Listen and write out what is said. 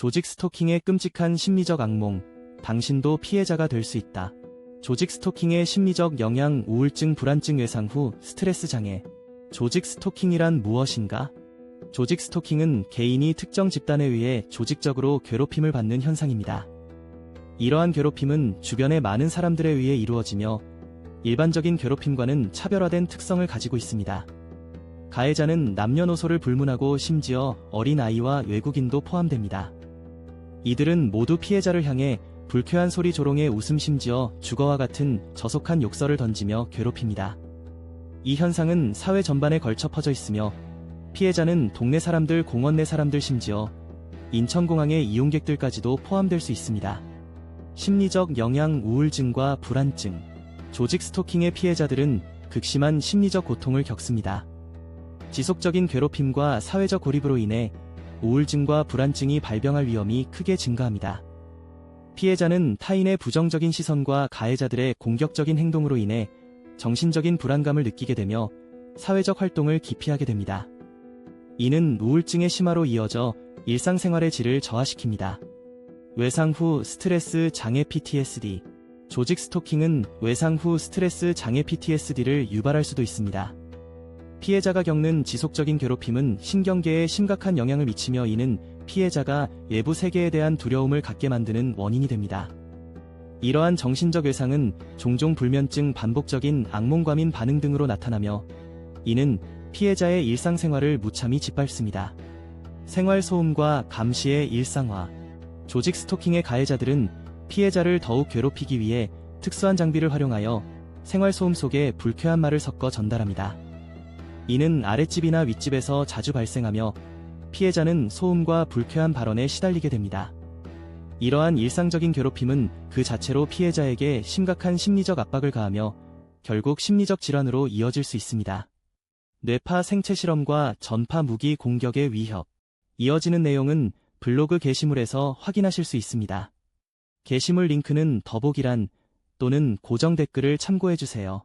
조직 스토킹의 끔찍한 심리적 악몽, 당신도 피해자가 될 수 있다. 조직 스토킹의 심리적 영향, 우울증, 불안증 외상 후 스트레스 장애. 조직 스토킹이란 무엇인가? 조직 스토킹은 개인이 특정 집단에 의해 조직적으로 괴롭힘을 받는 현상입니다. 이러한 괴롭힘은 주변의 많은 사람들에 의해 이루어지며 일반적인 괴롭힘과는 차별화된 특성을 가지고 있습니다. 가해자는 남녀노소를 불문하고 심지어 어린아이와 외국인도 포함됩니다. 이들은 모두 피해자를 향해 불쾌한 소리 조롱의 웃음 심지어 주거와 같은 저속한 욕설을 던지며 괴롭힙니다. 이 현상은 사회 전반에 걸쳐 퍼져 있으며 피해자는 동네 사람들, 공원 내 사람들 심지어 인천공항의 이용객들까지도 포함될 수 있습니다. 심리적 영향 우울증과 불안증, 조직 스토킹의 피해자들은 극심한 심리적 고통을 겪습니다. 지속적인 괴롭힘과 사회적 고립으로 인해 우울증과 불안증이 발병할 위험이 크게 증가합니다. 피해자는 타인의 부정적인 시선과 가해자들의 공격적인 행동으로 인해 정신적인 불안감을 느끼게 되며 사회적 활동을 기피하게 됩니다. 이는 우울증의 심화로 이어져 일상생활의 질을 저하시킵니다. 외상 후 스트레스 장애 PTSD 조직 스토킹은 외상 후 스트레스 장애 PTSD를 유발할 수도 있습니다. 피해자가 겪는 지속적인 괴롭힘은 신경계에 심각한 영향을 미치며 이는 피해자가 외부 세계에 대한 두려움을 갖게 만드는 원인이 됩니다. 이러한 정신적 외상은 종종 불면증, 반복적인 악몽과민 반응 등으로 나타나며 이는 피해자의 일상생활을 무참히 짓밟습니다. 생활 소음과 감시의 일상화 조직 스토킹의 가해자들은 피해자를 더욱 괴롭히기 위해 특수한 장비를 활용하여 생활 소음 속에 불쾌한 말을 섞어 전달합니다. 이는 아랫집이나 윗집에서 자주 발생하며 피해자는 소음과 불쾌한 발언에 시달리게 됩니다. 이러한 일상적인 괴롭힘은 그 자체로 피해자에게 심각한 심리적 압박을 가하며 결국 심리적 질환으로 이어질 수 있습니다. 뇌파 생체 실험과 전파 무기 공격의 위협. 이어지는 내용은 블로그 게시물에서 확인하실 수 있습니다. 게시물 링크는 더보기란 또는 고정 댓글을 참고해주세요.